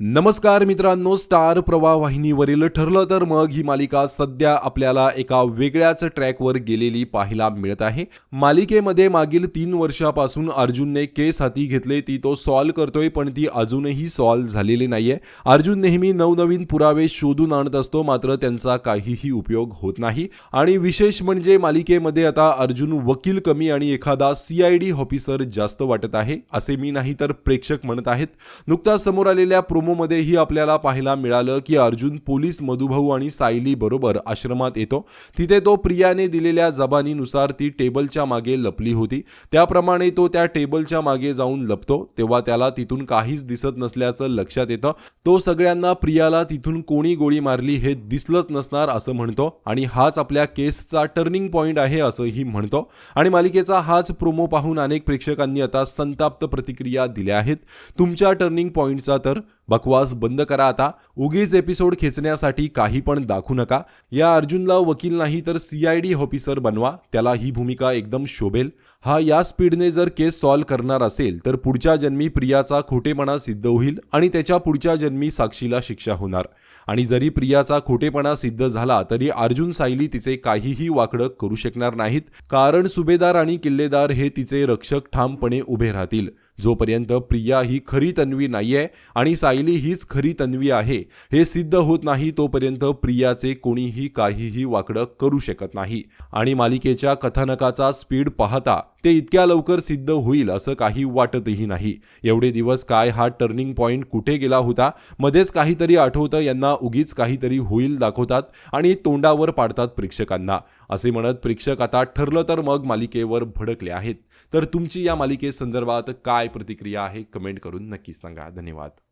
नमस्कार मित्रांनो स्टार प्रवाह वाहिनीवरील ठरलं तर मग ही मालिका सध्या आपल्याला एका वेगळ्याच ट्रॅकवर गेलेली पाहायला मिळत आहे. मालिकेमध्ये मागील तीन वर्षापासून अर्जुनने केस हाती घेतले ती तो सॉल्व करतोय पण ती अजूनही सॉल्व झालेली नाहीये. अर्जुन नेहमी नवनवीन पुरावे शोधून आणत असतो मात्र त्यांचा काहीही उपयोग होत नाही. आणि विशेष म्हणजे मालिकेमध्ये आता अर्जुन वकील कमी आणि एखादा सीआयडी ऑफिसर जास्त वाटत आहे असे मी नाही तर प्रेक्षक म्हणत आहेत. नुकताच समोर आलेल्या प्रोमोमध्येही आपल्याला पाहायला मिळालं की अर्जुन पोलीस मधुभाऊ आणि सायली बरोबर आश्रमात येतो. तिथे तो प्रियाने दिलेल्या जबानीनुसार ती टेबलच्या मागे लपली होती. त्याप्रमाणे तो त्या टेबलच्या मागे जाऊन लपतो. तेव्हा त्याला तिथून काहीच दिसत नसल्याचं लक्षात येतं. तो सगळ्यांना प्रियाला तिथून कोणी गोळी मारली हे दिसलंच नसणार असं म्हणतो आणि हाच आपल्या केसचा टर्निंग पॉईंट आहे असंही म्हणतो. आणि मालिकेचा हाच प्रोमो पाहून अनेक प्रेक्षकांनी आता संताप्त प्रतिक्रिया दिल्या आहेत. तुमच्या टर्निंग पॉईंटचा तर बकवास बंद करा आता. उगीच एपिसोड खेचण्यासाठी काही पण दाखवू नका. या अर्जुनला वकील नाही तर सीआयडी ऑफिसर बनवा. त्याला ही भूमिका एकदम शोभेल. हा या स्पीडने जर केस सॉल्व्ह करणार असेल तर पुढच्या जन्मी प्रियाचा खोटेपणा सिद्ध होईल आणि त्याच्या पुढच्या जन्मी साक्षीला शिक्षा होणार. आणि जरी प्रियाचा खोटेपणा सिद्ध झाला तरी अर्जुन सायली तिचे काहीही वाकडं करू शकणार नाहीत. कारण सुभेदार आणि किल्लेदार हे तिचे रक्षक ठामपणे उभे राहतील. जोपर्यंत प्रिया ही खरी तन्वी नाहीये आणि सायली हीच खरी तन्वी आहे हे सिद्ध होत नाही तोपर्यंत प्रियाचे कोणीही काहीही वाकडं करू शकत नाही. आणि मालिकेच्या कथानकाचा स्पीड पाहता ते इतक्या लवकर सिद्ध होईल असं काही वाटतही नाही. एवढे दिवस काय हा टर्निंग पॉईंट कुठे गेला होता? मध्येच काहीतरी आठवतं यांना उगीच काहीतरी होईल दाखवतात आणि तोंडावर पाडतात प्रेक्षकांना. असे म्हणत प्रेक्षक आता ठरलं तर मग मालिकेवर भडकले आहेत. तर तुमची या मालिकेसंदर्भात काय प्रतिक्रिया आहे कमेंट करून नक्कीच सांगा. धन्यवाद.